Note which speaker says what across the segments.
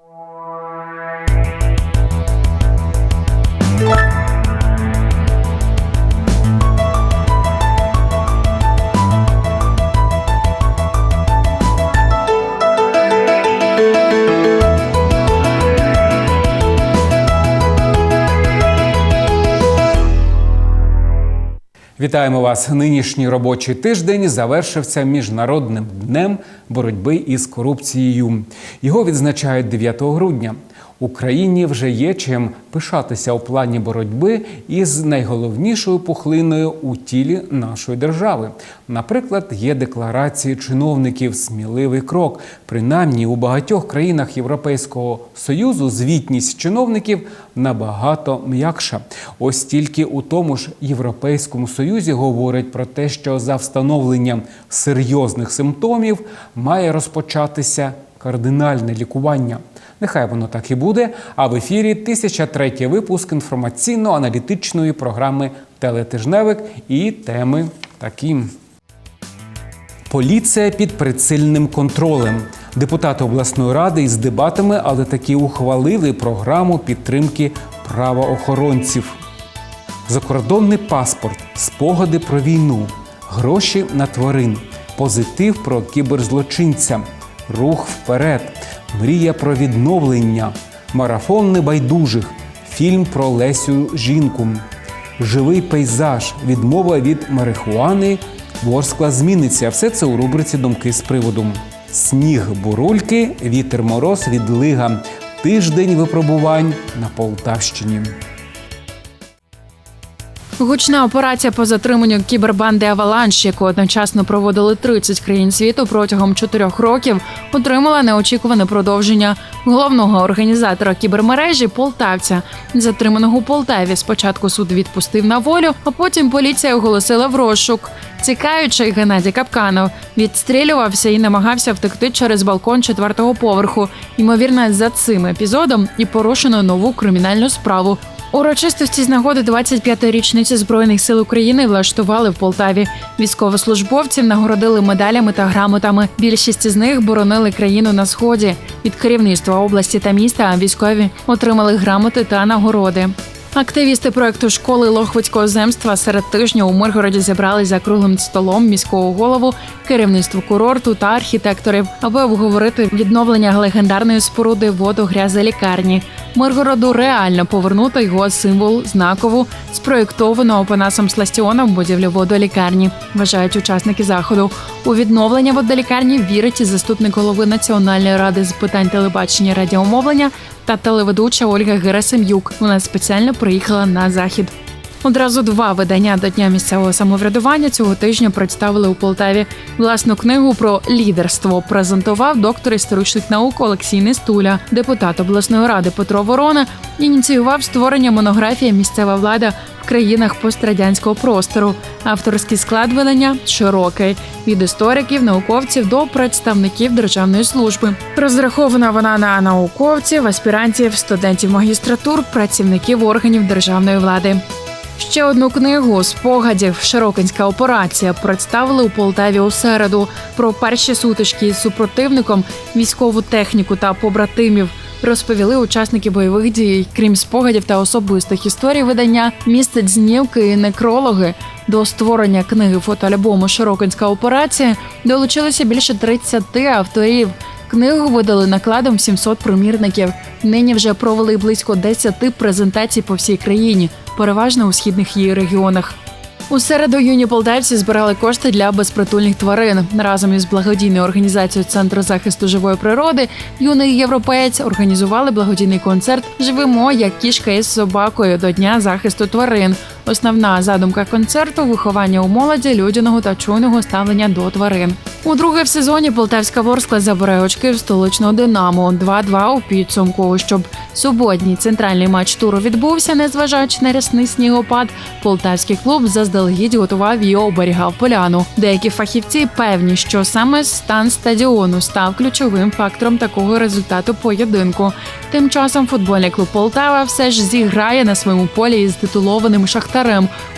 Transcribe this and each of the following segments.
Speaker 1: you Вітаємо вас. Нинішній робочий тиждень завершився міжнародним днем боротьби із корупцією. Його відзначають 9 грудня. Україні вже є чим пишатися у плані боротьби із найголовнішою пухлиною у тілі нашої держави. Наприклад, є декларації чиновників сміливий крок. Принаймні у багатьох країнах Європейського союзу звітність чиновників набагато м'якша. Ось тільки у тому ж Європейському Союзі говорять про те, що за встановленням серйозних симптомів має розпочатися кардинальне лікування. Нехай воно так і буде. А в ефірі 1003 випуск інформаційно-аналітичної програми Телетижневик і теми такі. Поліція під прицільним контролем. Депутати обласної ради із дебатами, але таки ухвалили програму підтримки правоохоронців. Закордонний паспорт, спогади про війну, гроші на тварин, позитив про кіберзлочинця, рух вперед, мрія про відновлення, марафон небайдужих, фільм про Лесю жінку, живий пейзаж, відмова від марихуани, Ворскла зміниться. Все це у рубриці Думки з приводу. Сніг бурульки, вітер мороз, відлига. Тиждень випробувань на Полтавщині.
Speaker 2: Гучна операція по затриманню кібербанди Аваланш, яку одночасно проводили 30 країн світу протягом чотирьох років, отримала неочікуване продовження головного організатора кібермережі полтавця, затриманого у Полтаві. Спочатку суд відпустив на волю, а потім поліція оголосила в розшук. Цікаючий Геннадій Капканов відстрілювався і намагався втекти через балкон четвертого поверху. Ймовірно, за цим епізодом і порушено нову кримінальну справу. Урочистості з нагоди 25-ї річниці збройних сил України влаштували в Полтаві. Військовослужбовців нагородили медалями та грамотами. Більшість з них боронили країну на сході. Від керівництва області та міста військові отримали грамоти та нагороди. Активісти проекту школи Лохвицького земства серед тижня у Миргороді зібрались за круглим столом міського голову, керівництво курорту та архітекторів, аби обговорити відновлення легендарної споруди водогрязи лікарні. Миргороду реально повернути його символ знакову, спроєктовану Опанасом Сластіоном будівлю водолікарні. Вважають учасники заходу. У відновлення водолікарні вірить і заступник голови Національної ради з питань телебачення і радіомовлення та телеведуча Ольга Герасим'юк. Вона спеціально приїхала на захід. Одразу два видання до дня місцевого самоврядування цього тижня представили у Полтаві. Власну книгу про лідерство презентував доктор історичних наук Олексій Нестуля. Депутат обласної ради Петро Ворона ініціював створення монографії Місцева влада в країнах пострадянського простору. Авторський склад видання широкий від істориків, науковців до представників державної служби. Розрахована вона на науковців, аспірантів, студентів магістратур, працівників органів державної влади. Ще одну книгу спогадів Широкинська операція представили у Полтаві у середу про перші сутички із супротивником, військову техніку та побратимів. Розповіли учасники бойових дій, крім спогадів та особистих історій видання, містить знімки і некрологи. До створення книги фотоальбому Широкинська операція долучилося більше 30 авторів. Книгу видали накладом 700 примірників. Нині вже провели близько 10 презентацій по всій країні, переважно у східних її регіонах. У середу юні полтавці збирали кошти для безпритульних тварин. Разом із благодійною організацією Центру захисту живої природи юний європеєць організували благодійний концерт Живемо як кішка із собакою до Дня захисту тварин. Основна задумка концерту виховання у молоді людяного та чуйного ставлення до тварин. Удруге в сезоні Полтавська Ворскла забирає очки в столичного Динамо 2-2 у підсумку. Щоб суботній центральний матч туру відбувся, незважаючи на рясний снігопад, полтавський клуб заздалегідь готував і оберігав поляну. Деякі фахівці певні, що саме стан стадіону став ключовим фактором такого результату поєдинку. Тим часом футбольний клуб Полтава все ж зіграє на своєму полі із титулованим шахтарем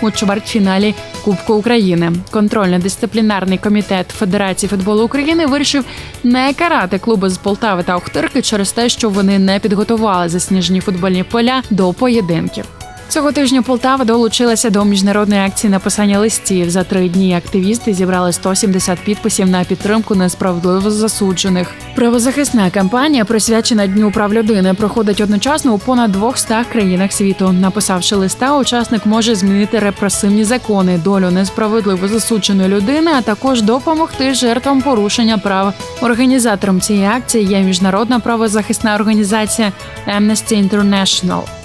Speaker 2: у чвертьфіналі Кубку України. Контрольно-дисциплінарний комітет Федерації футболу України вирішив не карати клуби з Полтави та Охтирки через те, що вони не підготували засніжені футбольні поля до поєдинків. Цього тижня Полтава долучилася до міжнародної акції написання листів. За три дні активісти зібрали 170 підписів на підтримку несправедливо засуджених. Правозахисна кампанія, присвячена Дню прав людини, проходить одночасно у понад 200 країнах світу. Написавши листа, учасник може змінити репресивні закони, долю несправедливо засудженої людини, а також допомогти жертвам порушення прав. Організатором цієї акції є міжнародна правозахисна організація Amnesty International.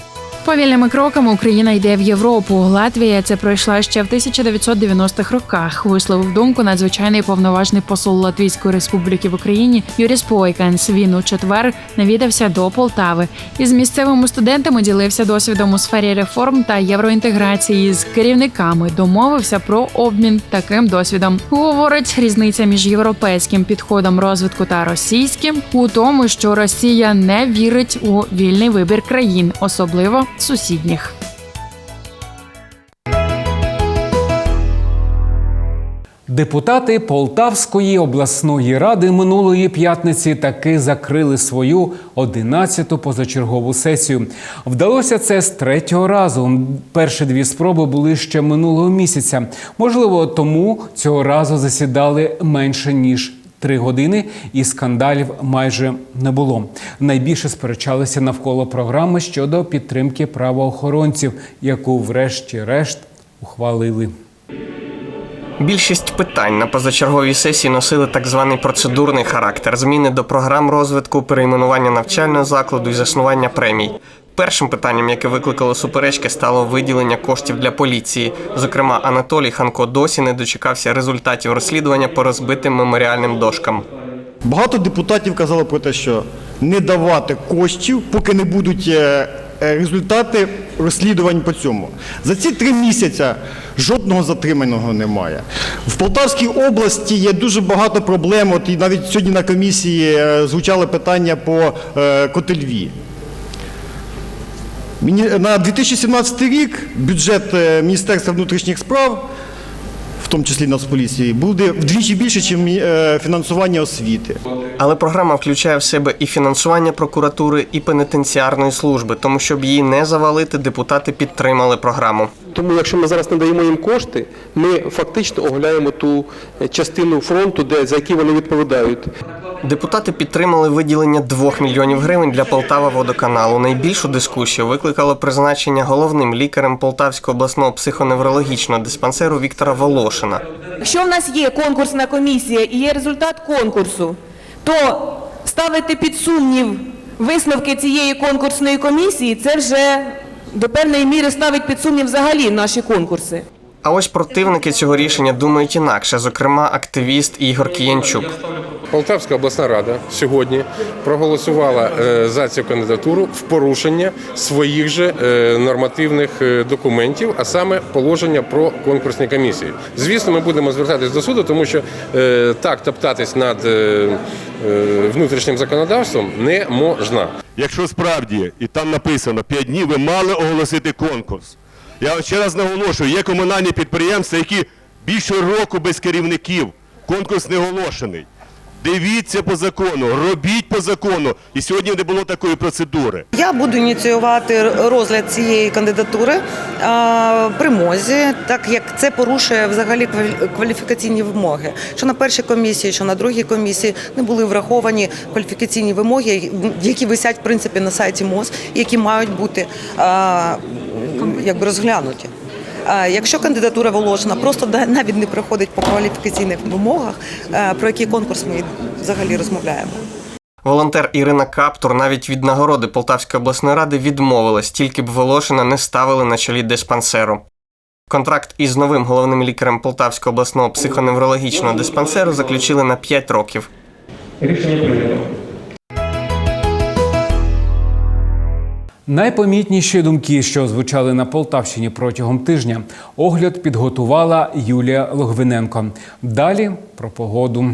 Speaker 2: Повільними кроками Україна йде в Європу. Латвія це пройшла ще в 1990-х роках. Висловив думку надзвичайний повноважний посол Латвійської республіки в Україні Юріс Пойканс. Він у четвер навідався до Полтави і з місцевими студентами ділився досвідом у сфері реформ та євроінтеграції з керівниками. Домовився про обмін таким досвідом. Говорить, різниця між європейським підходом розвитку та російським у тому, що Росія не вірить у вільний вибір країн, особливо сусідніх.
Speaker 1: Депутати Полтавської обласної ради минулої п'ятниці таки закрили свою 11-ту позачергову сесію. Вдалося це з третього разу. Перші дві спроби були ще минулого місяця. Можливо, тому цього разу засідали менше ніж. Три години і скандалів майже не було. Найбільше сперечалися навколо програми щодо підтримки правоохоронців, яку, врешті-решт, ухвалили.
Speaker 3: Більшість питань на позачерговій сесії носили так званий процедурний характер: зміни до програм розвитку, перейменування навчального закладу і заснування премій. Першим питанням, яке викликало суперечки, стало виділення коштів для поліції. Зокрема, Анатолій Ханко досі не дочекався результатів розслідування по розбитим меморіальним дошкам.
Speaker 4: Багато депутатів казали про те, що не давати коштів, поки не будуть е, е, результати розслідувань по цьому. За ці три місяці жодного затриманого немає. В Полтавській області є дуже багато проблем. От і навіть сьогодні на комісії е, звучали питання по Котельві. Міні- На 2017 рік бюджет е, Міністерства внутрішніх справ, в тому числі Нацполіції, буде вдвічі більше, ніж фінансування освіти.
Speaker 3: Але програма включає в себе і фінансування прокуратури, і пенітенціарної служби. Тому, щоб її не завалити, депутати підтримали програму.
Speaker 5: Тому, якщо ми зараз надаємо їм кошти, ми фактично оголяємо ту е, частину фронту, де за які вони відповідають.
Speaker 3: Депутати підтримали виділення 2 мільйонів гривень для Полтава водоканалу. Найбільшу дискусію викликало призначення головним лікарем Полтавського обласного психоневрологічного диспансеру Віктора Волошина.
Speaker 6: Якщо в нас є конкурсна комісія і є результат конкурсу, то ставити під сумнів висновки цієї конкурсної комісії, це вже до певної міри ставить під сумнів взагалі наші конкурси.
Speaker 3: А ось противники цього рішення думають інакше, зокрема, активіст Ігор Кіянчук.
Speaker 7: Полтавська обласна рада сьогодні проголосувала е, за цю кандидатуру в порушення своїх же е, нормативних е, документів, а саме положення про конкурсні комісії. Звісно, ми будемо звертатись до суду, тому що так топтатись над внутрішнім законодавством не можна.
Speaker 8: Якщо справді і там написано 5 днів, ви мали оголосити конкурс. Я ще раз наголошую, є комунальні підприємства, які більше року без керівників. Конкурс не оголошений. Дивіться по закону, робіть по закону. І сьогодні не було такої процедури.
Speaker 9: Я буду ініціювати розгляд цієї кандидатури при МОЗі, так як це порушує взагалі квалі- кваліфікаційні вимоги. Що на першій комісії, що на другій комісії не були враховані кваліфікаційні вимоги, які висять в принципі на сайті МОЗ, які мають бути якби розглянуті. А Якщо кандидатура Волошина просто навіть не проходить по кваліфікаційних вимогах, е, про які конкурс ми взагалі розмовляємо.
Speaker 3: Волонтер Ірина Каптур навіть від нагороди Полтавської обласної ради відмовилась, тільки б Волошина не ставили на чолі диспансеру. Контракт із новим головним лікарем Полтавського обласного психоневрологічного диспансеру заключили на 5 років.
Speaker 1: Найпомітніші думки, що звучали на Полтавщині протягом тижня, огляд підготувала Юлія Логвиненко. Далі про погоду.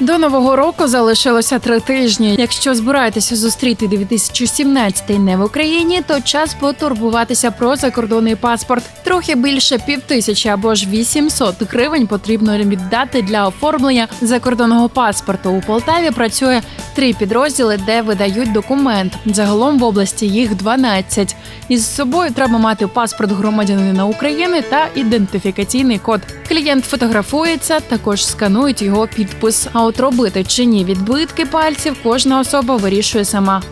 Speaker 2: До нового року залишилося три тижні. Якщо збираєтеся зустріти 2017 не в Україні, то час потурбуватися про закордонний паспорт. Трохи більше півтисячі або ж 800 гривень потрібно віддати для оформлення закордонного паспорту. У Полтаві працює три підрозділи, де видають документ. Загалом в області їх 12. Із собою треба мати паспорт громадянина України та ідентифікаційний код. Клієнт фотографується, також сканують його підпис. А от робити чи ні відбитки пальців кожна особа вирішує сама.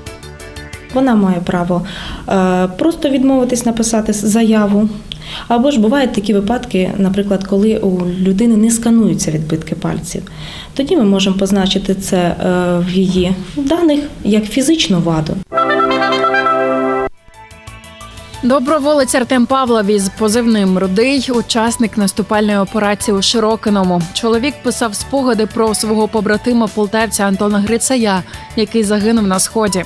Speaker 10: Вона має право е, просто відмовитись написати заяву. Або ж бувають такі випадки, наприклад, коли у людини не скануються відбитки пальців. Тоді ми можемо позначити це е, в її даних як фізичну ваду.
Speaker 2: Доброволець Артем Павлов із позивним Рудий, учасник наступальної операції у Широкиному. Чоловік писав спогади про свого побратима полтавця Антона Грицая, який загинув на сході.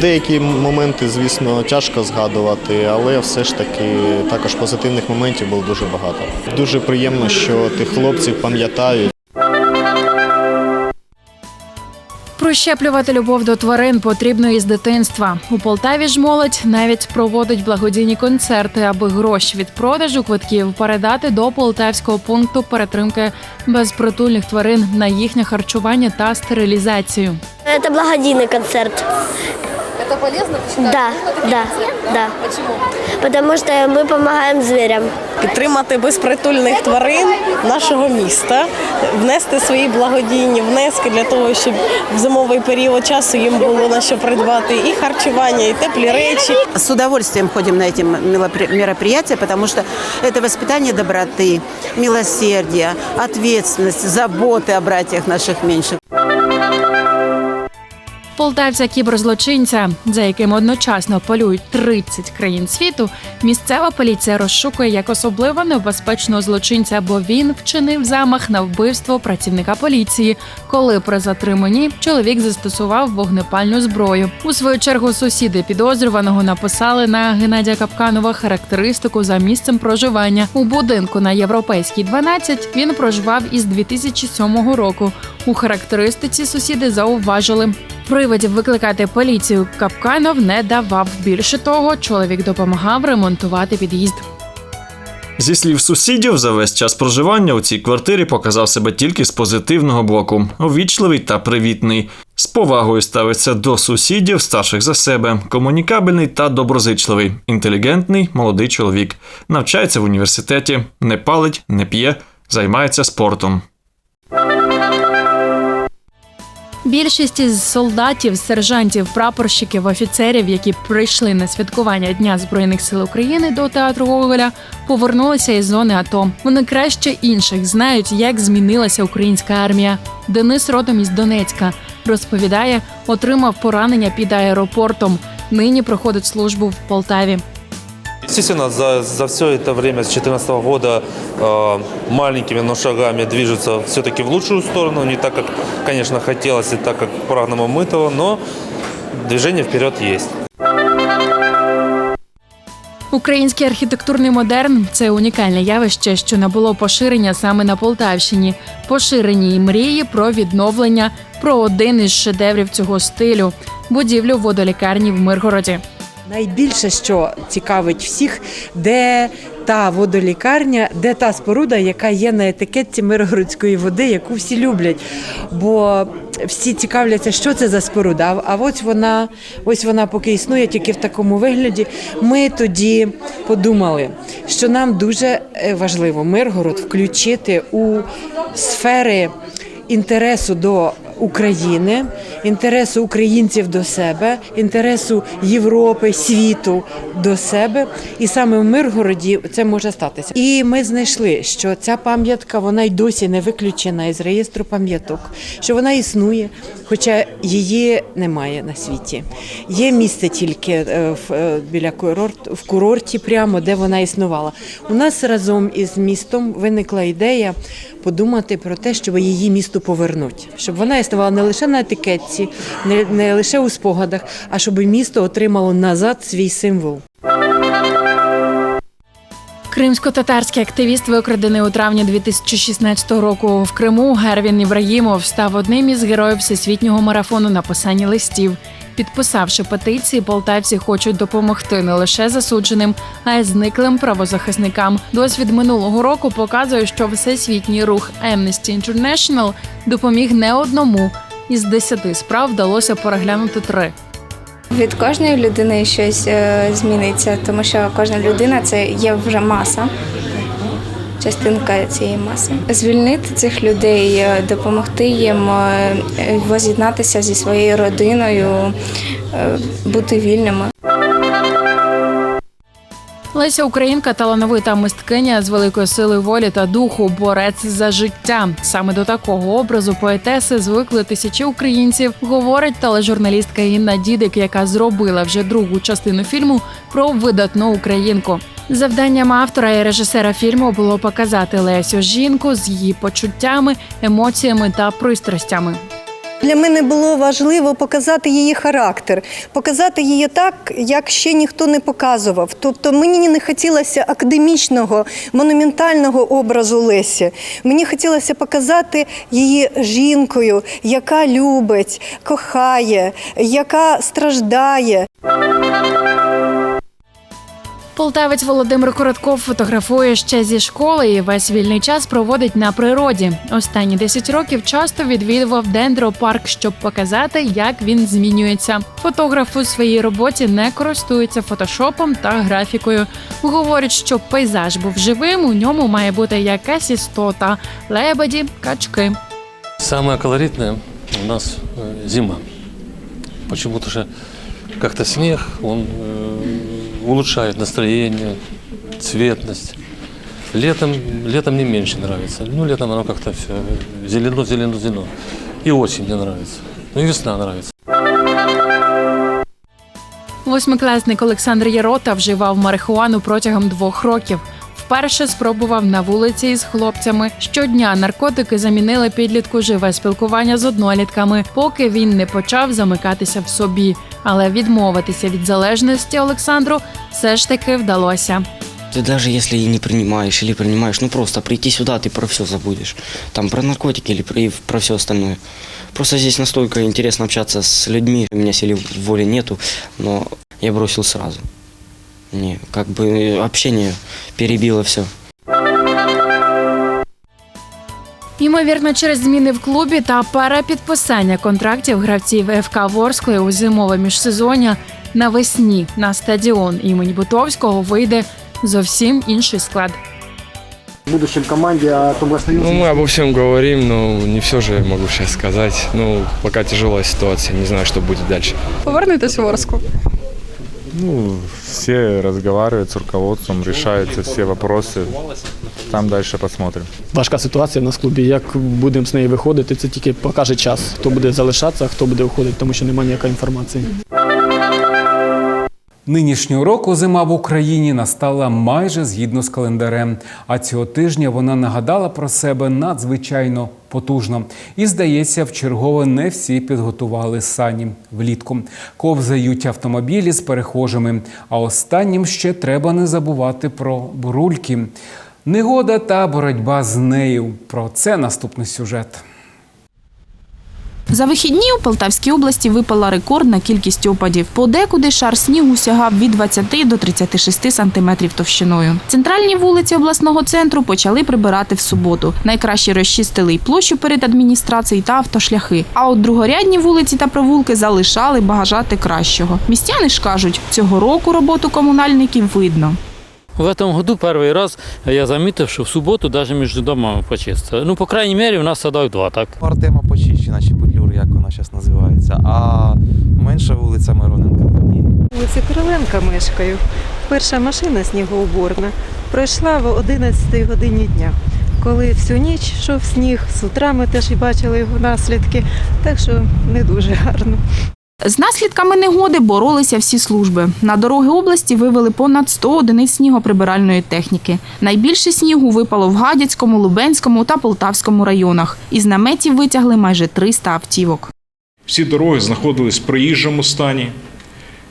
Speaker 11: Деякі моменти, звісно, тяжко згадувати, але все ж таки також позитивних моментів було дуже багато. Дуже приємно, що тих хлопців пам'ятають.
Speaker 2: Прищеплювати любов до тварин потрібно із дитинства. У Полтаві ж молодь навіть проводить благодійні концерти, аби гроші від продажу квитків передати до полтавського пункту перетримки безпритульних тварин на їхнє харчування та стерилізацію.
Speaker 12: Це благодійний концерт Это полезно? Да, да, да. Почему? Потому что мы помогаем зверям.
Speaker 13: підтримати безпритульних тварин нашого міста, внести свої благодійні внески для того, щоб в зимовий період часу їм було на що придбати і харчування, і теплі речі.
Speaker 14: С удовольствием ходим на эти милопри- мероприятия, потому что это воспитание доброты, милосердия, ответственности, заботы о братьях наших меньших.
Speaker 2: Полтавця кіберзлочинця, за яким одночасно полюють 30 країн світу, місцева поліція розшукує як особливо небезпечного злочинця, бо він вчинив замах на вбивство працівника поліції, коли при затриманні чоловік застосував вогнепальну зброю. У свою чергу сусіди підозрюваного написали на Геннадія Капканова характеристику за місцем проживання. У будинку на європейській 12 він проживав із 2007 року. У характеристиці сусіди зауважили. Приводів викликати поліцію Капканов не давав. Більше того, чоловік допомагав ремонтувати під'їзд.
Speaker 15: Зі слів сусідів, за весь час проживання у цій квартирі показав себе тільки з позитивного боку, увічливий та привітний. З повагою ставиться до сусідів, старших за себе, комунікабельний та доброзичливий, інтелігентний молодий чоловік. Навчається в університеті, не палить, не п'є, займається спортом.
Speaker 2: Більшість із солдатів, сержантів, прапорщиків, офіцерів, які прийшли на святкування Дня збройних сил України до театру Гоголя, повернулися із зони АТО. Вони краще інших знають, як змінилася українська армія. Денис родом із Донецька розповідає, отримав поранення під аеропортом. Нині проходить службу в Полтаві.
Speaker 16: Естественно, за, за все это время с 2014 года э, маленькими, но шагами движется все-таки в лучшую сторону. Не так, как, конечно, хотелось и так, как по-разному мы того, но движение вперед есть.
Speaker 2: Український архітектурний модерн це унікальне явище, що набуло поширення саме на Полтавщині. Поширені й мрії про відновлення про один із шедеврів цього стилю будівлю водолікарні в Миргороді.
Speaker 17: Найбільше, що цікавить всіх, де та водолікарня, де та споруда, яка є на етикетці Миргородської води, яку всі люблять. Бо всі цікавляться, що це за споруда. А ось вона, ось вона поки існує, тільки в такому вигляді. Ми тоді подумали, що нам дуже е, важливо Миргород включити у сфери інтересу до України, інтересу українців до себе, інтересу Європи, світу до себе. І саме в Миргороді це може статися. І ми знайшли, що ця пам'ятка вона й досі не виключена із реєстру пам'яток, що вона існує, хоча її немає на світі. Є місце тільки е, в, е, біля курорт, в курорті, прямо де вона існувала. У нас разом із містом виникла ідея подумати про те, щоб її місту повернуть, щоб вона існувала не лише на етикетці, не, не лише у спогадах, а щоб місто отримало назад свій символ.
Speaker 2: Кримсько-татарський активіст, викрадений у травні 2016 року в Криму, Гервін Ібраїмов став одним із героїв всесвітнього марафону написання листів. Підписавши петиції, полтавці хочуть допомогти не лише засудженим, а й зниклим правозахисникам. Досвід минулого року показує, що всесвітній рух Amnesty International допоміг не одному. Із десяти справ вдалося переглянути три.
Speaker 18: Від кожної людини щось е, зміниться, тому що кожна людина це є вже маса, частинка цієї маси. Звільнити цих людей, е, допомогти їм е, воз'єднатися зі своєю родиною, е, бути вільними.
Speaker 2: Леся Українка талановита мисткиня з великою силою волі та духу, борець за життя. Саме до такого образу поетеси звикли тисячі українців, говорить тележурналістка Інна Дідик, яка зробила вже другу частину фільму про видатну українку. Завданням автора і режисера фільму було показати Лесю жінку з її почуттями, емоціями та пристрастями.
Speaker 19: Для мене було важливо показати її характер, показати її так, як ще ніхто не показував. Тобто мені не хотілося академічного, монументального образу Лесі. Мені хотілося показати її жінкою, яка любить, кохає, яка страждає.
Speaker 2: Полтавець Володимир Коротков фотографує ще зі школи і весь вільний час проводить на природі. Останні 10 років часто відвідував дендропарк, щоб показати, як він змінюється. Фотограф у своїй роботі не користується фотошопом та графікою. Говорить, щоб пейзаж був живим, у ньому має бути якась істота, лебеді, качки.
Speaker 20: Самое колоритное у нас э, зима. Почему-то же как-то снег, он э, улучшает настроение, цветность. Летом, летом не меньше нравится. Ну, летом оно как-то все зелено, зелено, зелено. И осень мне нравится. Ну, и весна нравится.
Speaker 2: Восьмикласник Олександр Ярота вживав марихуану протягом двох років. Вперше спробував на вулиці із хлопцями. Щодня наркотики замінили підлітку живе спілкування з однолітками, поки він не почав замикатися в собі Але відмовитися від залежності Олександру все ж таки вдалося.
Speaker 21: Ты даже если и не принимаешь или принимаешь, ну просто прийти сюда, ты про все забудешь. Там про наркотики или про, и про все остальное. Просто здесь настолько интересно общаться с людьми. У меня силы воли нету, но я бросил сразу. Не, как бы общение перебило все.
Speaker 2: Ймовірно, через зміни в клубі та перепідписання контрактів гравців ФК Ворскли у зимове міжсезоння навесні на стадіон імені Бутовського вийде зовсім інший склад.
Speaker 22: В будущем команде о том
Speaker 23: Ну, мы обо всем говорим, но не все же я могу сейчас сказать. Ну, пока тяжелая ситуация, не знаю, что будет дальше.
Speaker 24: Повернетесь в Орску.
Speaker 25: Ну, все разговаривают с руководством, решаются все вопросы. Там дальше посмотрим.
Speaker 22: Важка ситуація в нас в клубі. Як будемо з неї виходити, це тільки покаже час. Хто буде залишатися, хто буде виходити, тому що немає ніякої інформації.
Speaker 1: Нинішнього року зима в Україні настала майже згідно з календарем. А цього тижня вона нагадала про себе надзвичайно потужно. І здається, в чергове не всі підготували сані влітку. Ковзають автомобілі з перехожими. А останнім ще треба не забувати про бурульки. Негода та боротьба з нею. Про це наступний сюжет.
Speaker 26: За вихідні у Полтавській області випала рекордна кількість опадів. Подекуди шар снігу сягав від 20 до 36 сантиметрів товщиною. Центральні вулиці обласного центру почали прибирати в суботу. Найкраще розчистили й площу перед адміністрацією та автошляхи. А от другорядні вулиці та провулки залишали багажати кращого. Містяни ж кажуть, цього року роботу комунальників видно.
Speaker 27: В этом году первый раз я заметил, что в субботу даже между домами почистили. Ну, по крайней мере, у нас садок два, так?
Speaker 28: Артема почищена, чи Петлюр, як вона зараз називається, а менша вулиця Мироненка.
Speaker 29: Вулиці Короленка мешкаю. Перша машина снігоуборна пройшла в 11 годині дня, коли всю ніч йшов сніг, з утра ми теж і бачили його наслідки, так що не дуже гарно.
Speaker 26: З наслідками негоди боролися всі служби. На дороги області вивели понад 100 одиниць снігоприбиральної техніки. Найбільше снігу випало в Гадяцькому, Лубенському та Полтавському районах. Із наметів витягли майже 300 автівок.
Speaker 30: Всі дороги знаходились в проїжджому стані.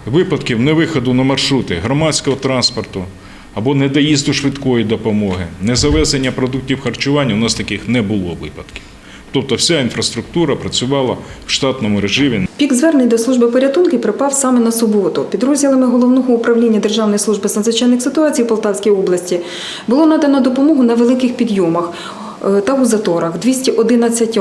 Speaker 30: Випадків невиходу на маршрути громадського транспорту або недоїзду швидкої допомоги, незавезення продуктів харчування, у нас таких не було випадків. Тобто вся інфраструктура працювала в штатному режимі.
Speaker 31: Пік звернень до служби порятунків припав саме на суботу. Підрозділами головного управління Державної служби з надзвичайних ситуацій Полтавській області було надано допомогу на великих підйомах. е, Та у заторах 211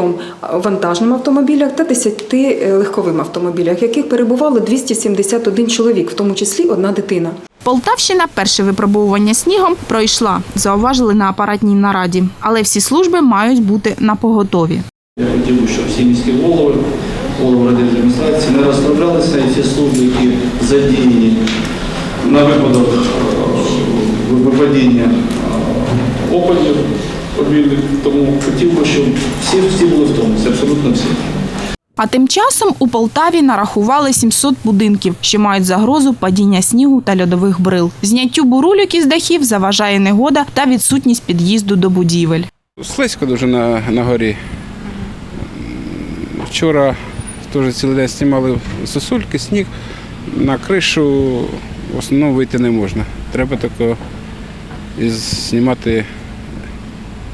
Speaker 31: вантажним автомобілях та 10 легковим автомобілях, яких перебувало 271 чоловік, в тому числі одна дитина.
Speaker 26: Полтавщина перше випробовування снігом пройшла, зауважили на апаратній нараді. Але всі служби мають бути на поготові.
Speaker 32: Я хотів щоб всі міські голови, голови адміністрації не розслаблялися і всі служби, які задіяні на випадок е, випадіння е, опадів. Тому хотів би, щоб всі, всі були в тому, абсолютно всі.
Speaker 26: А тим часом у Полтаві нарахували 700 будинків, що мають загрозу падіння снігу та льодових брил. Зняттю бурульок із дахів заважає негода та відсутність під'їзду до будівель.
Speaker 33: Слизько дуже на, на горі. Вчора теж цілий день знімали сосульки, сніг. На кришу в основному вийти не можна. Треба тако знімати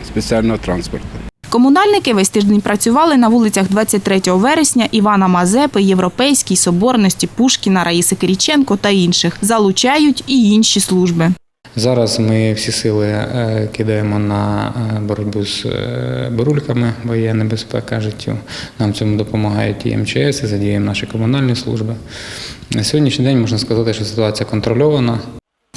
Speaker 33: спеціального транспорту.
Speaker 26: Комунальники весь тиждень працювали на вулицях 23 вересня, Івана Мазепи, Європейській, Соборності, Пушкіна, Раїси Киріченко та інших. Залучають і інші служби.
Speaker 34: Зараз ми всі сили е, кидаємо на е, боротьбу з е, бурульками, бо є небезпека життю. Нам цьому допомагають і МЧС, і задіємо наші комунальні служби. На сьогоднішній день можна сказати, що ситуація контрольована.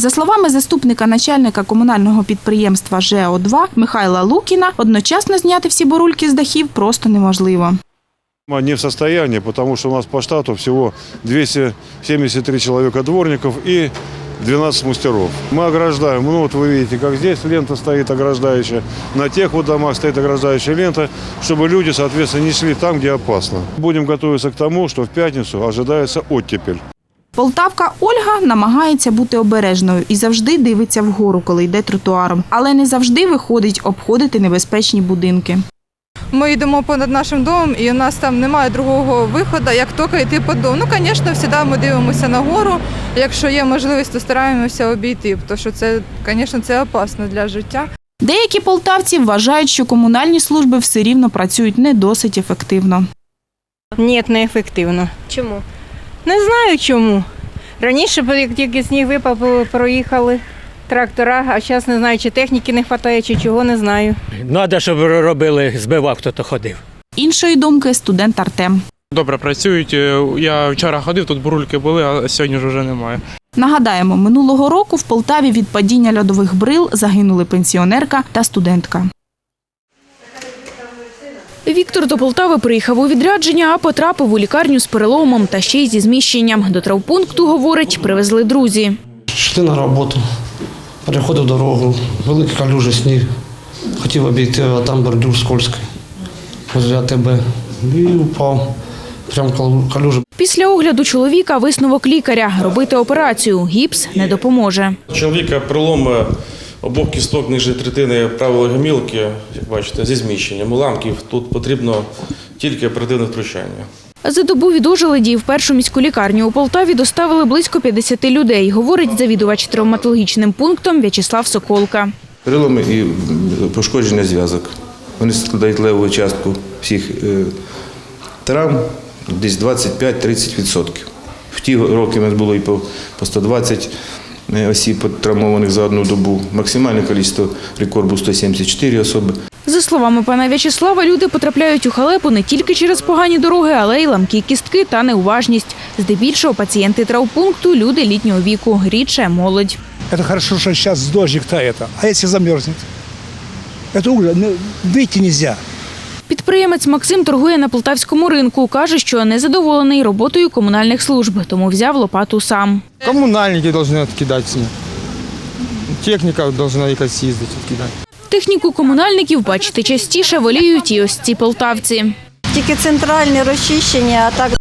Speaker 26: За словами заступника начальника комунального підприємства ЖЕО-2 Михайла Лукіна, одночасно зняти всі бурульки з дахів просто неможливо.
Speaker 35: Мы Не в состоянии, потому что у нас по штату всего 273 человека дворников и 12 мастеров. Мы ограждаем, ну вот вы видите, как здесь лента стоит ограждающая, на тех вот домах стоит ограждающая лента, чтобы люди, соответственно, не шли там, где опасно. Будем готовиться к тому, что в пятницу ожидается оттепель.
Speaker 26: Полтавка Ольга намагається бути обережною і завжди дивиться вгору, коли йде тротуаром, але не завжди виходить обходити небезпечні будинки.
Speaker 36: Ми йдемо понад нашим домом, і у нас там немає другого виходу, як тільки йти по дому. Ну, звісно, завжди ми дивимося нагору. Якщо є можливість, то стараємося обійти, тому що це, звісно, це опасно для життя.
Speaker 26: Деякі полтавці вважають, що комунальні служби все рівно працюють не досить ефективно.
Speaker 37: Ні, не ефективно.
Speaker 38: Чому?
Speaker 37: Не знаю чому. Раніше, як тільки сніг випав, проїхали трактора, а зараз не знаю, чи техніки не вистачає, чи чого не знаю.
Speaker 20: Надо, щоб робили, збивав, хто-то ходив.
Speaker 26: Іншої думки студент Артем.
Speaker 39: Добре працюють. Е, Я вчора ходив, тут бурульки були, а сьогодні ж вже немає.
Speaker 26: Нагадаємо, минулого року в Полтаві від падіння льодових брил загинули пенсіонерка та студентка.
Speaker 40: Віктор до Полтави приїхав у відрядження, а потрапив у лікарню з переломом та ще й зі зміщенням. До травпункту, говорить, привезли друзі.
Speaker 24: Йшли на роботу, переходив дорогу, великі калюжі сніг. Хотів обійти, а там бордюр скользкий. Возле АТБ. І упав. Прям калюжа.
Speaker 40: Після огляду чоловіка висновок лікаря – робити операцію. Гіпс не допоможе.
Speaker 16: Чоловіка пролом обох кісток ниже третини правої гомілки, як бачите, зі зміщенням уламків. Тут потрібно тільки оперативне втручання.
Speaker 40: За добу від ожеледі в першу міську лікарню у Полтаві доставили близько 50 людей, говорить завідувач травматологічним пунктом В'ячеслав Соколка.
Speaker 41: Переломи і пошкодження зв'язок. Вони складають леву частку всіх е, травм, десь 25-30%. В ті роки у нас було і по, по 120 осіб травмованих за одну добу. Максимальне кількість рекорд був 174 особи.
Speaker 40: За словами пана В'ячеслава, люди потрапляють у халепу не тільки через погані дороги, але й ламкі кістки та неуважність. Здебільшого пацієнти травпункту – люди літнього віку, рідше – молодь.
Speaker 8: Это хорошо, что сейчас дождик-то это. А если замерзнет? Это ужас. Ну, Выйти нельзя.
Speaker 40: Підприємець Максим торгує на полтавському ринку. Каже, що незадоволений роботою комунальних служб, тому взяв лопату сам.
Speaker 42: Комунальники повинні відкидатися, техніка повинна якась їздити відкидати.
Speaker 40: Техніку комунальників бачити частіше воліють і ось ці полтавці.
Speaker 43: Тільки центральне розчищення, а так